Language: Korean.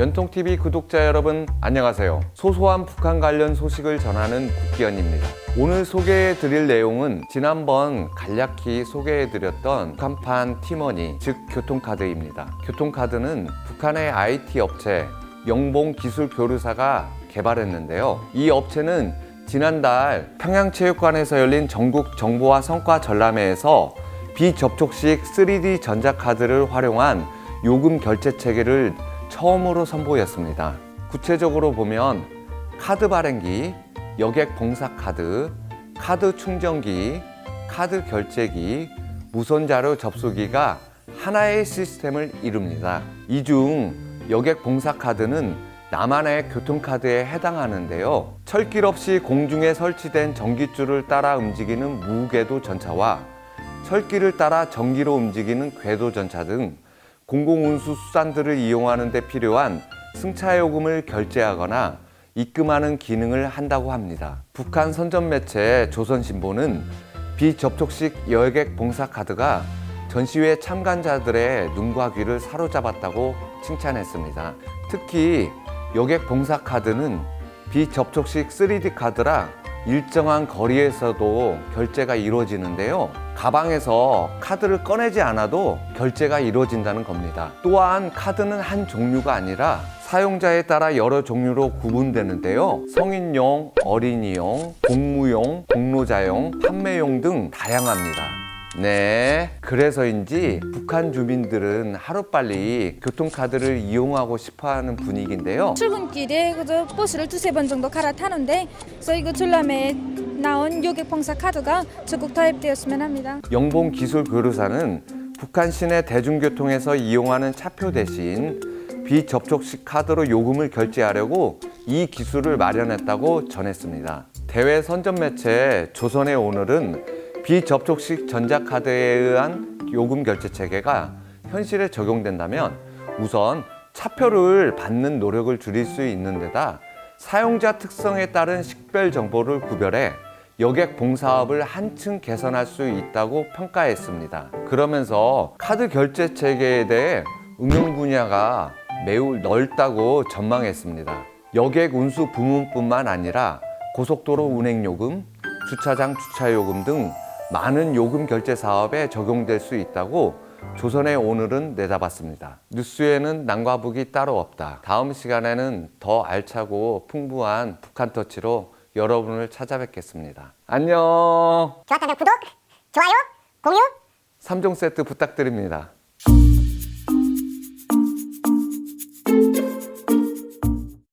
연통TV 구독자 여러분 안녕하세요. 소소한 북한 관련 소식을 전하는 국기현입니다. 오늘 소개해 드릴 내용은 지난번 간략히 소개해 드렸던 북한판 티머니, 즉 교통카드입니다. 교통카드는 북한의 IT 업체 영봉 기술 교류사가 개발했는데요. 이 업체는 지난달 평양체육관에서 열린 전국 정보화 성과 전람회에서 비접촉식 3D 전자카드를 활용한 요금 결제 체계를 처음으로 선보였습니다. 구체적으로 보면 카드 발행기, 여객 봉사 카드, 카드 충전기, 카드 결제기, 무선 자료 접수기가 하나의 시스템을 이룹니다. 이 중 여객 봉사 카드는 나만의 교통카드에 해당하는데요. 철길 없이 공중에 설치된 전기줄을 따라 움직이는 무궤도 전차와 철길을 따라 전기로 움직이는 궤도 전차 등 공공운수 수단들을 이용하는 데 필요한 승차 요금을 결제하거나 입금하는 기능을 한다고 합니다. 북한 선전 매체 조선신보는 비접촉식 여객 봉사 카드가 전시회 참관자들의 눈과 귀를 사로잡았다고 칭찬했습니다. 특히 여객 봉사 카드는 비접촉식 3D 카드라 일정한 거리에서도 결제가 이루어지는데요. 가방에서 카드를 꺼내지 않아도 결제가 이루어진다는 겁니다. 또한 카드는 한 종류가 아니라 사용자에 따라 여러 종류로 구분되는데요. 성인용, 어린이용, 공무용, 공로자용, 판매용 등 다양합니다. 네. 그래서인지 북한 주민들은 하루빨리 교통카드를 이용하고 싶어 하는 분위기인데요. 출근길에 버스를 두세 번 정도 갈아타는데 저희 그 전람에 나온 요객봉사 카드가 적극 도입되었으면 합니다. 영봉 기술 교류사는 북한 시내 대중교통에서 이용하는 차표 대신 비접촉식 카드로 요금을 결제하려고 이 기술을 마련했다고 전했습니다. 대외 선전 매체 조선의 오늘은 비접촉식 전자카드에 의한 요금 결제 체계가 현실에 적용된다면 우선 차표를 받는 노력을 줄일 수 있는 데다 사용자 특성에 따른 식별 정보를 구별해 여객 봉사업을 한층 개선할 수 있다고 평가했습니다. 그러면서 카드 결제 체계에 대해 응용 분야가 매우 넓다고 전망했습니다. 여객 운수 부문뿐만 아니라 고속도로 운행 요금, 주차장 주차 요금 등 많은 요금 결제 사업에 적용될 수 있다고 조선의 오늘은 내다봤습니다. 뉴스에는 남과 북이 따로 없다. 다음 시간에는 더 알차고 풍부한 북한 터치로 여러분을 찾아뵙겠습니다. 안녕. 좋았다면 구독, 좋아요, 공유 삼종 세트 부탁드립니다.